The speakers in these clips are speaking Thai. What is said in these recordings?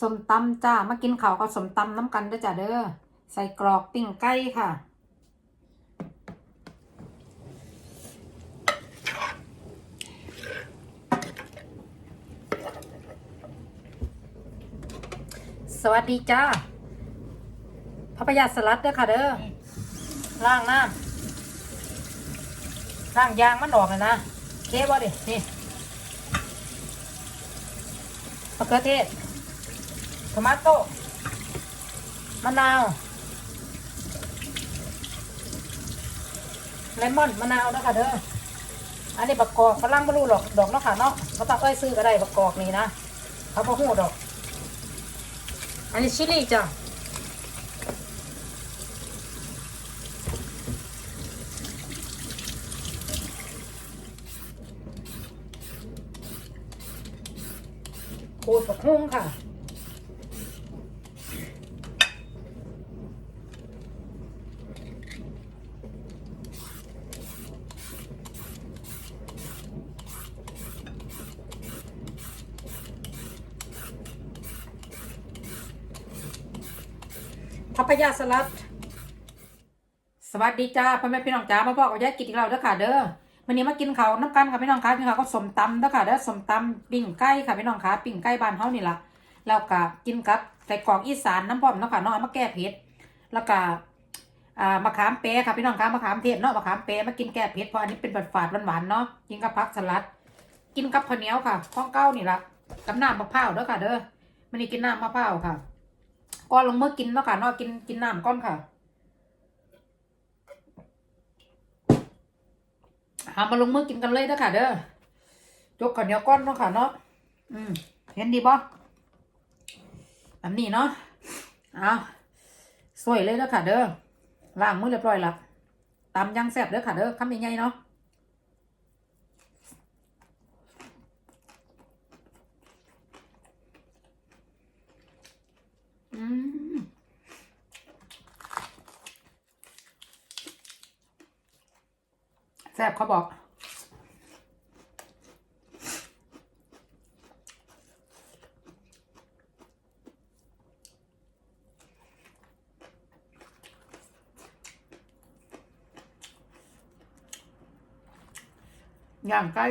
สมตำจ้า มากินข้าวกับสมตำน้ำกันด้อจ้าเด้อ ใส่กรอกปิ้งไก่ค่ะ สวัสดีจ้าพัพยาสลัดเด้อค่ะเด้อล้างน้ำล้างยางมันออกเลยนะ เคบ่ดิ นี่มะเขือเทศ ทมาโต้มะนาวเลมอนมะนาวนะคะเด้ออันนี้บักกอกฝรั่งไม่รู้หรอกดอกเนาะค่ะเนาะเขาต้องเอ้ยซื้อก็ได้บักกอกนี่นะเขาพอหูดอก อันนี้ชิลลี่จ้ะโคตรบักฮุ้งค่ะ พัพยาสลัด สวัสดีจ้าพ่อแม่พี่น้องจ้ามาบอกกับยายกินอีกแล้วเด้อค่ะเด้อวันนี้มากินข้าวน้ำกันค่ะพี่น้องคะกินข้าวก็สมตำเด้อค่ะเด้อสมตำปิ้งไก่ค่ะพี่น้องคะปิ้งไก่บ้านเฮานี่ล่ะแล้วก็กินกับใส่กรอกอีสานน้ำพร้อมเนาะค่ะเนาะเอามาแก้เผ็ดแล้วก็อ่ามะขามเปะค่ะพี่น้องคะมะขามเทศเนาะมะขามเปะมากินแก้เผ็ดเพราะอันนี้เป็นฝาดฝาดหวานๆเนาะกินกับผักสลัด กินกับข้าวเหนียวค่ะข้องเก้านี่ล่ะกับน้ำมะพร้าวเด้อค่ะเด้อมันนี้กินน้ำมะพร้าวค่ะ ก่อนลงมือกินเนาะค่ะเนาะกินกินน้ำก่อนค่ะหามาลงมือกินกันเลยเด้อค่ะ เด้อจกข้าวเหนียวก้อนเนาะค่ะเนาะอืมเห็นดีบ่อันนี้เนาะเอาสวยเลยเด้อค่ะ เด้อล้างมือเรียบร้อยละตำยังแซ่บเด้อค่ะเด้อคำใหญ่ๆเนาะอืม แซ่บเขาบอกย่างไก่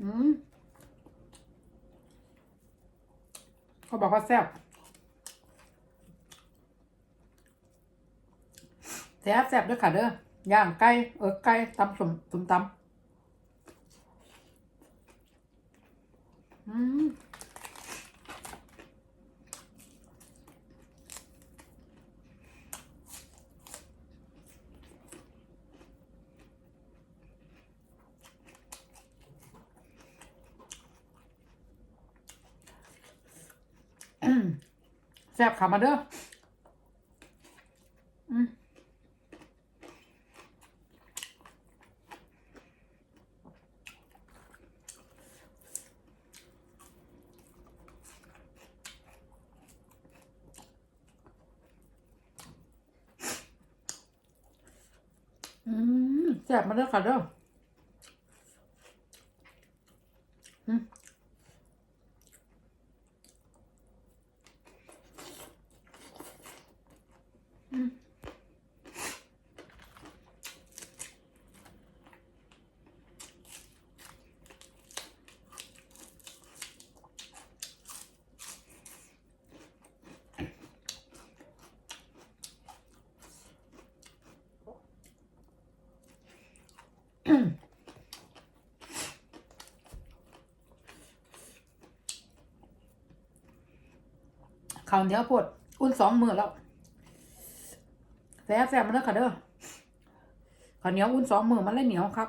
อืมเขาบอกว่าแซ่บ แซ่บแซ่บด้วยค่ะเด้อย่างไก่เออไก่ตำสมสมตำอืมแซ่บค่ะมาเด้อม อืม แซ่บมาเด้อค่ะเด้อ ข้าวเหนียวปวดอุ่นสองมือแล้วแซ่บแซ่บมาเด้อค่ะเด้อข้าวเหนียวอุ่นสองมือมันเลยเหนียวครับ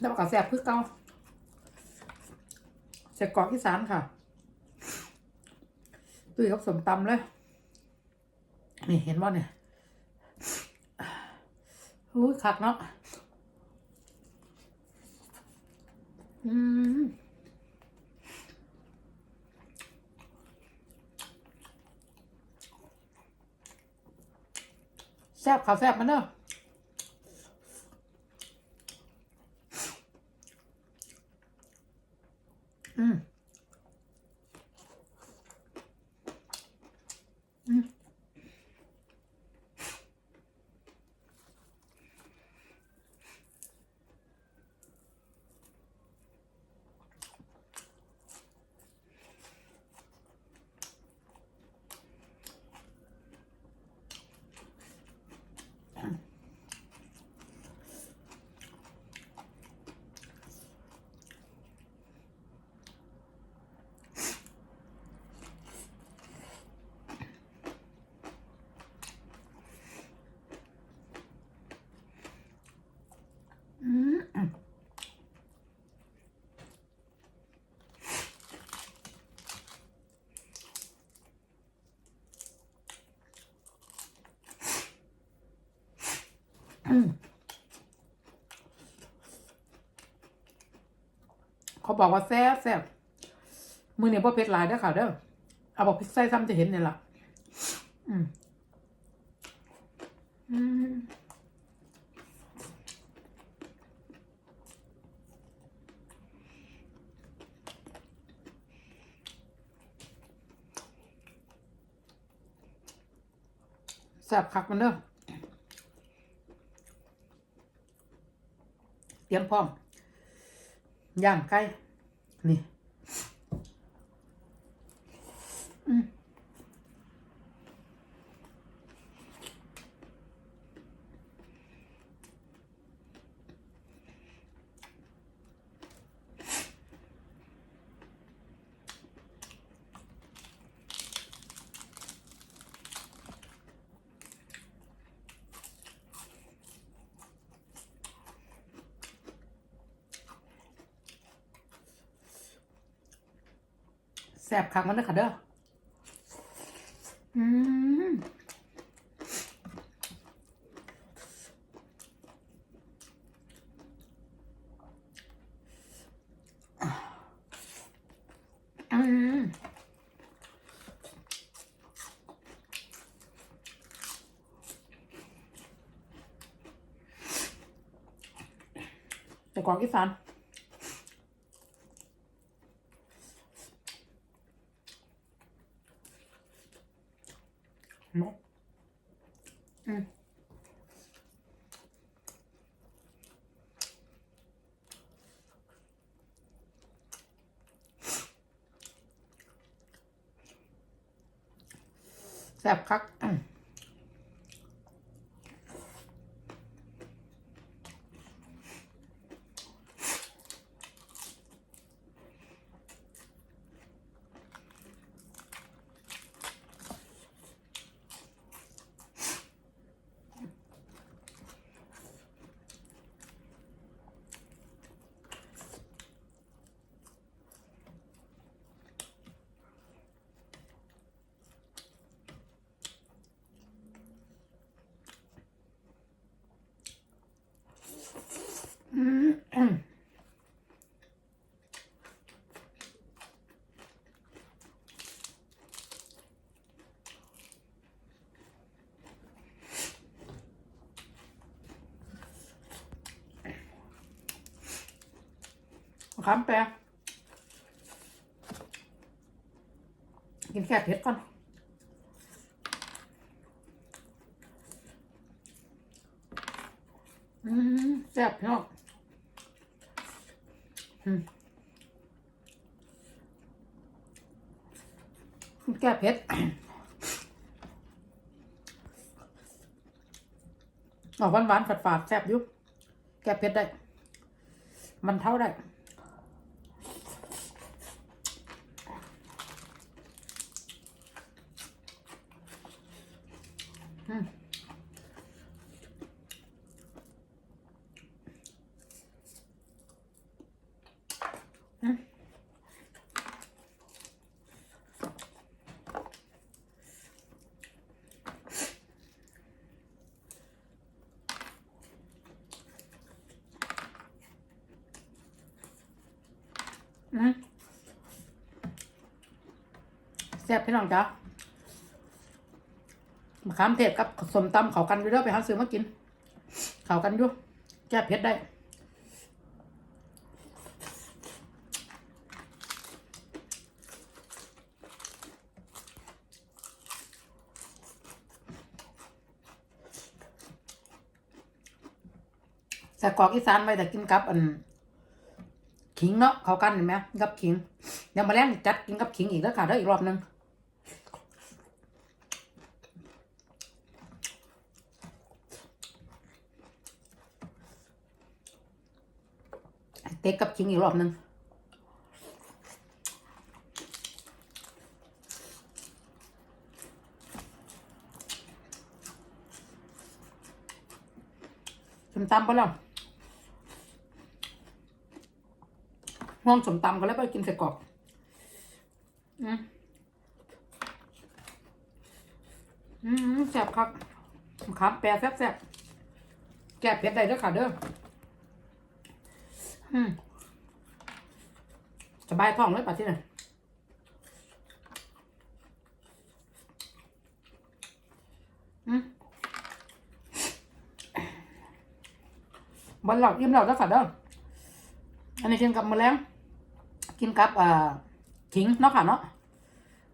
แล้วก็แซ่บคือเก่าใส่กรอกอีสานค่ะ ตุ้ยกับสมตำเลย นี่เห็นบ่เนี่ยอู้คักเนาะอืมแซ่บค่ะแซ่บมันเนาะ บอกว่าแซ่บแซ่บมือเนี่ยพ่เผ็ดหลายเด้อค่ะเด้อเอาบอกพิซซ่าซ้ำจะเห็นเนี่ยล่ะอืมอืมแซ่บคักมันเด้อเตรียมพร้อมย่างไก่ นี่อืม แซ่บคักมันเด้อค่ะเด้ออืมอืมแต่กวางอีสานเนาะ อืมแซ่บคักอืมอืมอืมมะ ขามแปรกินแค่เผ็ดก่อนอืมแซ่บเนาะอืมแก้เผ็ดออกหวานหวานฝาดฝาดๆแซ่บยุบแก้เผ็ดได้ มันเท่าได้ อืม อืมแซ่บพี่น้องจ้ะมะขามเทศกับสมตำเขากันอยู่เด้อไปหาซื้อมากิน เขากันอยู่แก้เผ็ดได้ใส่กรอกอีสานไว้แต่กินกับอันขิงเนาะเขากันเห็นไหมกับขิงเดี๋ยวมาแล้งจัดกินกับขิงอีกแล้วค่ะเด้ออีกรอบหนึง เต็กกับขิงอีกรอบหนึงสมตำไปแล้วห้องสมตำก็แล้วไปกินใส่กรอกอืมอืมแซ่บครับ ครับ แปรแซ่บแซ่บแก้เผ็ดได้เด้อค่ะเด้อ สบายท้องเลยป่ะที่นี่อืมบนหลอกยิ้มเหลอกแล้วค่ะเด้ออันนี้กินกับมะแรงกินกับอ่าขิงเนาะค่ะเนาะ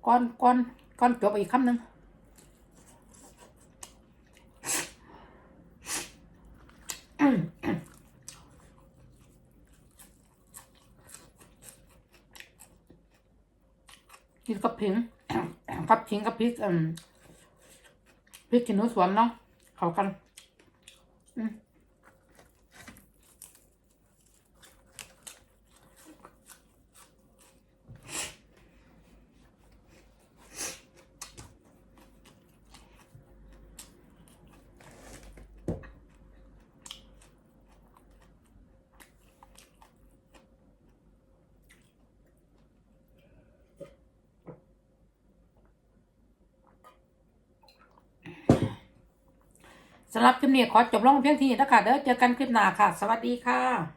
ก้อนก้อนก้อนจบอีกคำหนึ่ง กินกับผิงกับผิงกับพริกอืมพริกขี้หนูสวนเนาะเข้ากัน อืม สำหรับคลิปนี้ขอจบลงเพียงเที่นี้นะคะเด้อเจอกันคลิปหน้าค่ะ สวัสดีค่ะ